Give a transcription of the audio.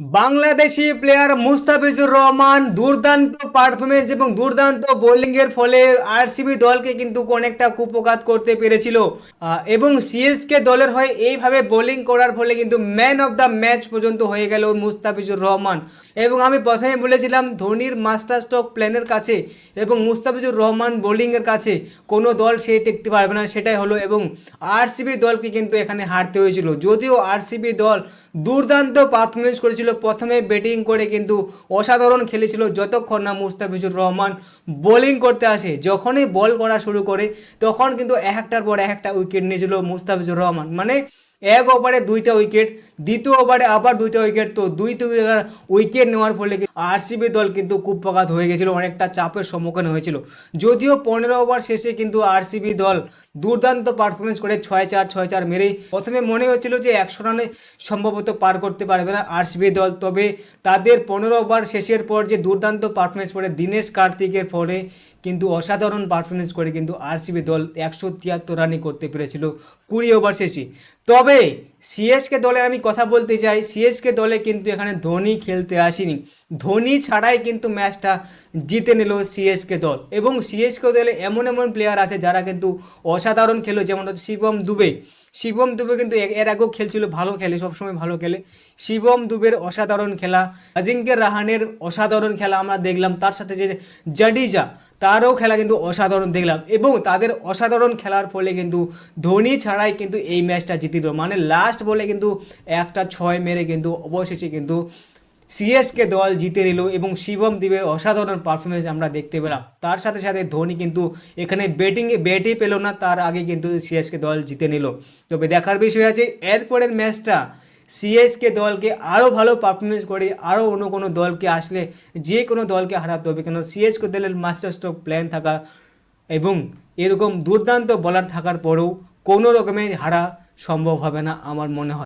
Bangladeshi player Mustafizur Rahman দুর্দান্ত performance এবং দুর্দান্ত বোলিংয়ের ফলে আরসিবি দলকে কিন্তু অনেকটা কুপকাত করতে পেরেছিল। এবং সিএসকে দলের হয়ে এইভাবে বোলিং করার ফলে কিন্তু ম্যান অফ দ্য ম্যাচ পর্যন্ত হয়ে গেল মুস্তাফিজুর রহমান। এবং আমি প্রথমে বলেছিলাম, ধোনির মাস্টার স্ট্রোক প্ল্যানের কাছে এবং মুস্তাফিজুর রহমান বোলিংয়ের কাছে কোনো দল সে টিকতে পারবে না, সেটাই হলো এবং আরসিবি দলকে কিন্তু এখানে হারতে হয়েছিল। যদিও আরসিবি দল দুর্দান্ত পারফরমেন্স করেছিল প্রথমে ব্যাটিং করে কিন্তু অসাধারণ খেলেছিল যতক্ষণ না মুস্তাফিজুর রহমান বোলিং করতে আসে। যখনই বল করা শুরু করে, তখন কিন্তু একটার পর একটা উইকেট নিয়েছিল মুস্তাফিজুর রহমান। মানে এক ওভারে দুইটা উইকেট, দ্বিতীয় ওভারে আবার দুইটা উইকেট, তো দুই উইকেট নেওয়ার ফলে আরসিবি দল কিন্তু কুপকাত হয়ে গেছিল, অনেকটা চাপের সম্মুখীন হয়েছিল। যদিও পনেরো ওভার শেষে কিন্তু আরসিবি দল দুর্দান্ত পারফরমেন্স করে ছয় চার ছয় চার মেরেই প্রথমে মনে হচ্ছিল যে একশো রানে সম্ভবত পার করতে পারবে না আরসিবি দল, তবে তাদের পনেরো ওভার শেষের পর যে দুর্দান্ত পারফরমেন্স করে দীনেশ কার্তিকের ফলে কিন্তু অসাধারণ পারফরমেন্স করে কিন্তু আরসিবি দল একশো তিয়াত্তর রানই করতে পেরেছিল কুড়ি ওভার শেষে। তবে সিএসকে দলের আমি কথা বলতে চাই। সিএসকে দলে কিন্তু এখানে ধোনি খেলতে আসেনি। ধোনি ছাড়াই কিন্তু ম্যাচটা জিতে নিল সিএসকে দল। এবং সিএসকে দলে এমন এমন প্লেয়ার আছে যারা কিন্তু অসাধারণ খেলো, যেমন হচ্ছে শিবম দুবে। শিবম দুবে কিন্তু এর আগেও খেলছিল, ভালো খেলে, সবসময় ভালো খেলে। শিবম দুবের অসাধারণ খেলা আজিঙ্কের রাহানের অসাধারণ খেলা আমরা দেখলাম। তার সাথে যে জাডিজা, তারও খেলা কিন্তু অসাধারণ দেখলাম। এবং তাদের অসাধারণ খেলার ফলে কিন্তু ধোনি ছাড়াই কিন্তু এই ম্যাচটা জিতিল। মানে লাস্ট বলে কিন্তু একটা ছয় মেরে কিন্তু অবশেষে কিন্তু সিএসকে দল জিতে নিল এবং শিবম দ্বীপের অসাধারণ পারফরমেন্স আমরা দেখতে পেলাম। তার সাথে সাথে ধোনি কিন্তু এখানে ব্যাটিংয়ে ব্যাটই পেল না, তার আগে কিন্তু সিএসকে দল জিতে নিল। তবে দেখার বিষয় আছে, এরপরের ম্যাচটা সিএসকে দলকে আরও ভালো পারফরমেন্স করে আরও অন্য কোনো দলকে আসলে যে কোনো দলকে হারাতে হবে। কেন সিএসকে দলের মাস্টার স্ট্রোক প্ল্যান থাকা এবং এরকম দুর্দান্ত বলার থাকার পরেও কোনো রকমের হারা সম্ভব হবে না আমার মনে হয়।